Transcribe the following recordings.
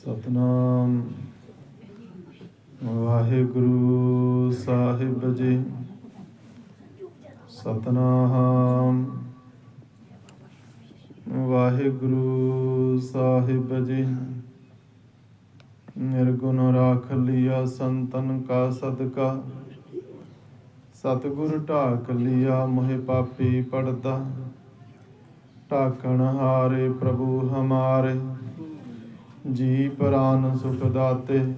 ਸਤਨਾਮ। ਵਾਹਿਗੁਰੂ ਸਾਹਿਬ ਜੀ, ਸਤਨਾਮ। ਵਾਹਿਗੁਰੂ ਸਾਹਿਬ ਜੀ, ਨਿਰਗੁਣ ਰਾਖ ਲਿਆ ਸੰਤਨ ਕਾ ਸਦਕਾ। ਸਤਿਗੁਰ ਢਾਕ ਲਿਆ ਮੋਹਿ ਪਾਪੀ ਪੜਦਾ ਢਾਕਣ ਹਾਰੇ ਪ੍ਰਭੂ ਹਮਾਰੇ। ਜੀ ਪ੍ਰਾਨ ਸੁਖ ਦਾਤੇ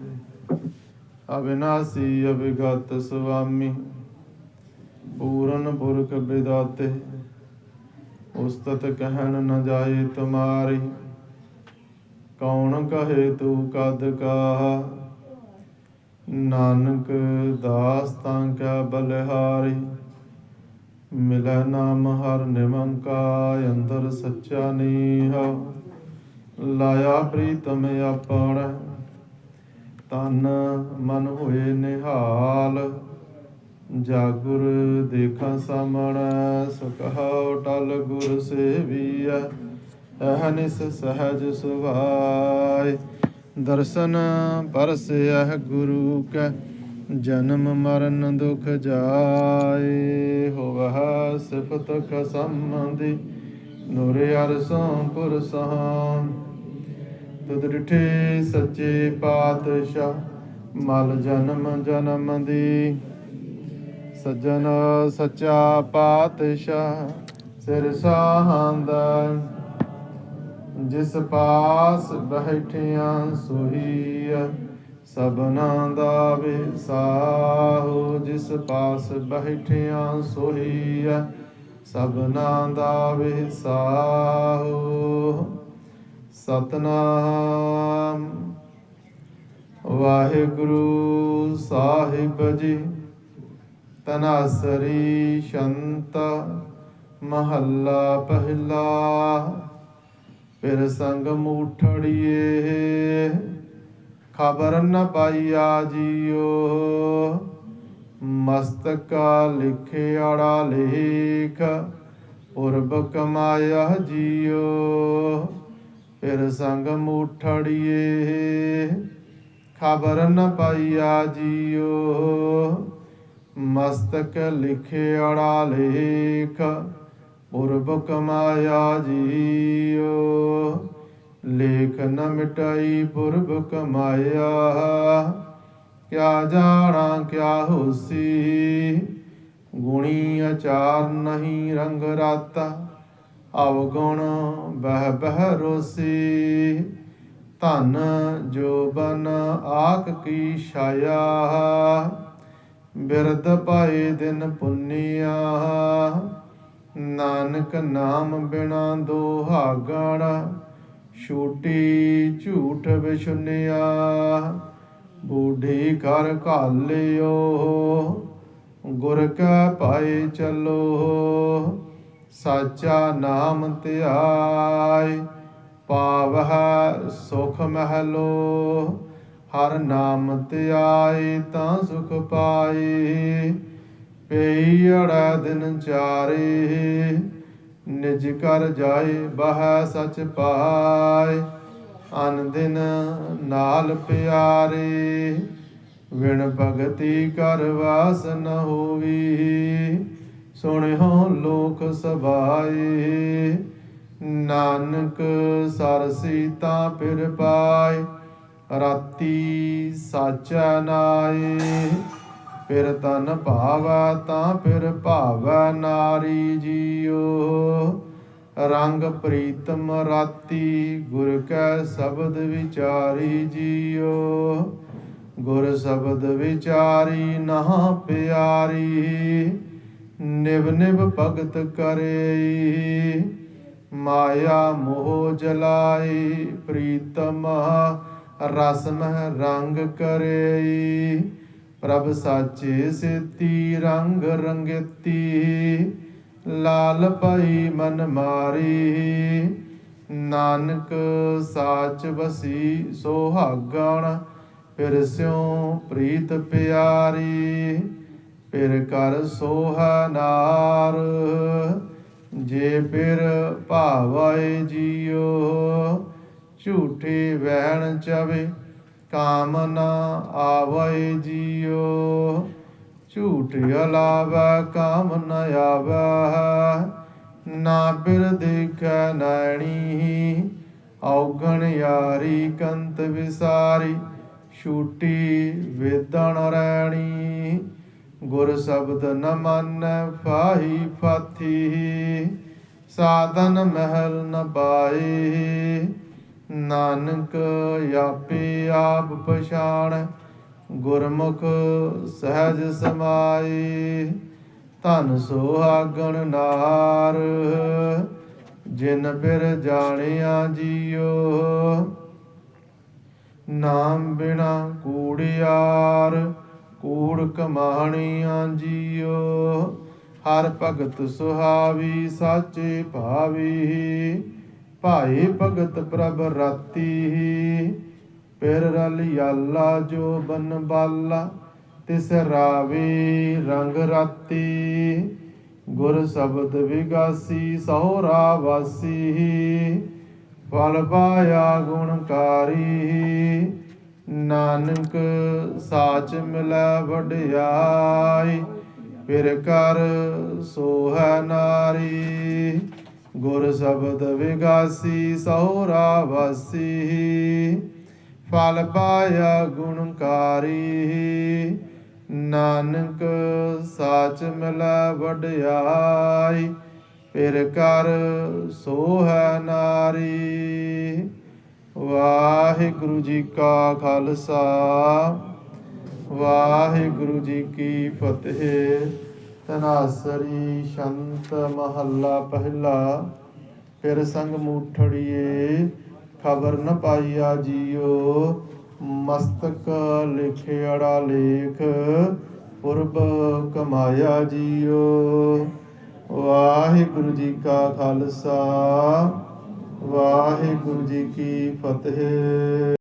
ਅਬਿਨਾਸੀ ਅਭਿਗਤ ਸੁਆਮੀ, ਪੂਰਨ ਪੁਰਖ ਬਿਦਾਤੇ, ਉਸਤਤ ਕਹਿਣ ਨ ਜਾਏ ਤੁਮਾਰੀ, ਕੌਣ ਕਹੇ ਤੂੰ ਕਦ ਕਾਹਾ? ਨਾਨਕ ਦਾਸ ਤਾਂ ਕਿਆ ਬਲਿਹਾਰੀ, ਮਿਲੈ ਨਾਮ ਹਰ ਨਿਮੰਕਾਇ ਅੰਦਰ ਸੱਚਾ ਨੀਹ। ਲਾਇਆ ਪ੍ਰੀਤਮ ਆਪਣ। ਤਨ ਮਨ ਹੋਏ ਨਿਹਾਲ, ਜਾਗੁਰ ਦੇਖਾਂ ਸਾਮਣ ਸੁਖਾਉ ਟਲ ਗੁਰ ਸੇਵੀਐ ਅਹਨਿਸ ਸਹਜ ਸੁਭਾਇ ਦਰਸ਼ਨ ਪਰਸਿਐ ਗੁਰੂ ਕੈ, ਜਨਮ ਮਰਨ ਦੁਖ ਜਾਏ, ਹੋਵਹ ਸਿਫਤ ਖਸਮੰਦੀ ਨੂਰ ਅਰਸੋਂ ਪੁਰਸਾਂ ਤੁਧ ਡਿਠੇ ਸੱਚੇ ਪਾਤਸ਼ਾਹ, ਮਲ ਜਨਮ ਜਨਮ ਦੀ। ਸੱਜਣ ਸੱਚਾ ਪਾਤਸ਼ਾਹ, ਸਿਰ ਸਾਹੰਦਾ, ਜਿਸ ਪਾਸ ਬੈਠਿਆਂ ਸੋਹੀਆ ਸਬਨਾ ਦਾ ਵਿਸਾਹੋ, ਜਿਸ ਪਾਸ ਬੈਠਿਆਂ ਸੋਹੀਆ ਸਭਨਾ ਦਾ ਵਿਸਾਹੋ। ਸਤਨਾਮ। ਵਾਹਿਗੁਰੂ ਸਾਹਿਬ ਜੀ, ਤਨਾਸਰੀ ਸ਼ੰਤ ਮਹੱਲਾ ਪਹਿਲਾ। ਫਿਰ ਸੰਗ ਮੂਠੜੀਏ, ਖਬਰ ਨ ਪਾਈਆ ਜੀਓ। ਮਸਤਕਾ ਲਿਖਿਆੜਾ ਲੇਖ ਪੁਰਬ ਕਮਾਇਆ ਜੀਓ। ਫਿਰ ਸੰਗ ਮੂਠੜੀਏ, ਖਬਰ ਨ ਪਾਈਆ ਜੀਓ। ਮਸਤਕ ਲਿਖਿਆੜਾ ਲੇਖ ਪੁਰਬ ਕਮਾਇਆ ਜੀਓ। ਲੇਖ ਨ ਮਿਟਾਈ ਪੁਰਬ ਕਮਾਇਆ ਕਿਆ ਜਾਣਾ ਕਿਆ ਹੋਸੀ? ਗੁਣੀ ਆਚਾਰ ਨਹੀਂ ਰੰਗ ਰਾਤਾ। ਅਵਗੁਣ ਬਹਿ ਬਹਿ ਰੋਸੀ। ਧਨ ਜੋ ਬਨ ਆਕ ਕੀ ਛਾਇਆ। ਬਿਰਦ ਪਾਏ ਦਿਨ ਪੁੰਨਿਆ। ਨਾਨਕ ਨਾਮ ਬਿਨਾ ਦੋਹਾਗਣ ਛੂਟੀ ਝੂਠ ਵਿਛੁਨਿਆ। ਬੂਢੀ ਕਰ ਘਾਲਿਓ, ਗੁਰ ਕਾ ਪਾਏ ਚੱਲੋ, ਸਾਚਾ ਨਾਮ ਧਿਆਇ ਪਾਵਹਿ ਸੁਖ ਮਹਿਲੋ, ਹਰ ਨਾਮ ਧਿਆਏ ਤਾਂ ਸੁਖ ਪਾਏ, ਪਈ ਅੜਾ ਦਿਨ ਚਾਰੇ, ਨਿਜ ਕਰ ਜਾਏ ਬਹਿ ਸਚ ਪਾਏ। ਅਨ ਦਿਨ ਨਾਲ ਪਿਆਰੇ ਵਿਣ ਭਗਤੀ ਕਰ ਵਾਸ ਨ ਹੋਵੀ। ਸੁਣਿਓ ਲੋਕ ਸਭਾਏ, ਨਾਨਕ ਸਰ ਸੀਤਾ ਫਿਰ ਪਾਏ, ਰਾਤੀ ਸਾਚਾ ਨਾਏ। ਫਿਰ ਤਨ ਭਾਵਾ ਤਾਂ ਫਿਰ ਭਾਵੈ ਨਾਰੀ ਜੀਓ। ਰੰਗ ਪ੍ਰੀਤਮ ਰਾਤੀ ਗੁਰ ਕੈ ਸ਼ਬਦ ਵਿਚਾਰੀ ਜੀਓ। ਗੁਰ ਸ਼ਬਦ ਵਿਚਾਰੀ ਨਾ ਪਿਆਰੀ ਨਿਵ ਨਿਵ ਭਗਤ ਕਰੇ ਮਾਇਆ ਮੋਹ ਜਲਾਈ, ਪ੍ਰੀਤਮ ਰਸ ਰੰਗ ਕਰੇ ਪ੍ਰਭ ਸਾਚੇ ਸੇਤੀ ਰੰਗ ਰੰਗੇਤੀ ਲਾਲ ਪਾਈ ਮਨ ਮਾਰੀ। ਨਾਨਕ ਸਾਚ ਵਸੀ ਸੋਹਾਗਣ, ਫਿਰ ਸਿਉ ਪ੍ਰੀਤ ਪਿਆਰੀ, ਫਿਰ ਕਰ ਸੋਹਾ ਨਾਰ। ਜੇ ਫਿਰ ਭਾਵੈ ਜੀਓ ਝੂਠੇ ਵਹਿਣ ਚਵੇ ਕਾਮ ਨਾ ਆਵੈ ਜੀਉ। ਝੂਠ ਅਲਾਵੈ ਕਾਮ ਨ ਆਵੈ ਨਾ ਬਿਰ ਦੇਖੈ ਨੈਣੀ, ਔਗਣ ਯਾਰੀ, ਕੰਤ ਵਿਸਾਰੀ। ਛੂਟੀ ਵੇਦਣ ਰੈਣੀ, ਗੁਰ ਸ਼ਬਦ ਨ ਮੰਨੈ, ਫਾਹੀ ਫਾਥੀ। ਸਾਧਨ ਮਹਿਲ ਨ ਪਾਏ, ਨਾਨਕ ਆਪੇ ਆਪ ਪਛਾਣ। ਗੁਰਮੁਖ ਸਹਿਜ ਸਮਾਏ, ਧਨ ਸੁਹਾਗਣ ਨਾਰ। ਜਿਨ ਬਿਰ ਜਾਣਿਆ ਜੀਓ, ਨਾਮ ਬਿਨਾ ਕੂੜਿਆਰ ਕੂੜ ਕਮਾਣੀਆਂ ਜੀਉ ਹਰ ਭਗਤ ਸੁਹਾਵੀ, ਸਾਚੇ ਭਾਵੀ। ਭਾਈ ਭਗਤ ਪ੍ਰਭ ਰਾਤੀ ਪਿਰ ਰਲ ਯਾਲਾ ਜੋ ਬਨ ਬਾਲਾ, ਤਿਸ ਰਾਵੇ ਰੰਗ ਰਾਤੀ। ਗੁਰ ਸ਼ਬਦ ਵਿਗਾਸੀ ਸਹੁਰਾ ਵਾਸੀ ਫਲ ਪਾਇਆ ਗੁਣਕਾਰੀ। ਨਾਨਕ ਸਾਚ ਮਿਲੈ ਵਡਿਆਈ, ਫਿਰ ਕਰ ਸੋਹੈ ਨਾਰੀ। ਗੁਰ ਸ਼ਬਦ ਵਿਗਾਸੀ ਸਹੁਰਾ ਵਾਸੀ ਫਲ ਪਾਇਆ ਗੁਣਕਾਰੀ। ਨਾਨਕ ਸਾਚ ਮਿਲੈ ਵਡਿਆਈ, ਫਿਰ ਕਰ ਸੋਹੈ ਨਾਰੀ। ਵਾਹਿਗੁਰੂ ਜੀ ਕਾ ਖਾਲਸਾ, ਵਾਹਿਗੁਰੂ ਜੀ ਕੀ ਫਤਿਹ। ਤਨਾਸਰੀ ਸ਼ੰਤ ਮਹੱਲਾ ਪਹਿਲਾ, ਫਿਰ ਸੰਗ ਮੂਠੜੀਏ ਖਬਰ ਨ ਪਾਈਆ ਜੀਓ, ਮਸਤਕ ਲਿਖਿਆੜਾ ਲੇਖ, ਪੁਰਬ ਕਮਾਇਆ ਜੀਓ। ਵਾਹਿਗੁਰੂ ਜੀ ਕਾ ਖਾਲਸਾ, ਵਾਹਿਗੁਰੂ ਜੀ ਕੀ ਫਤਿਹ।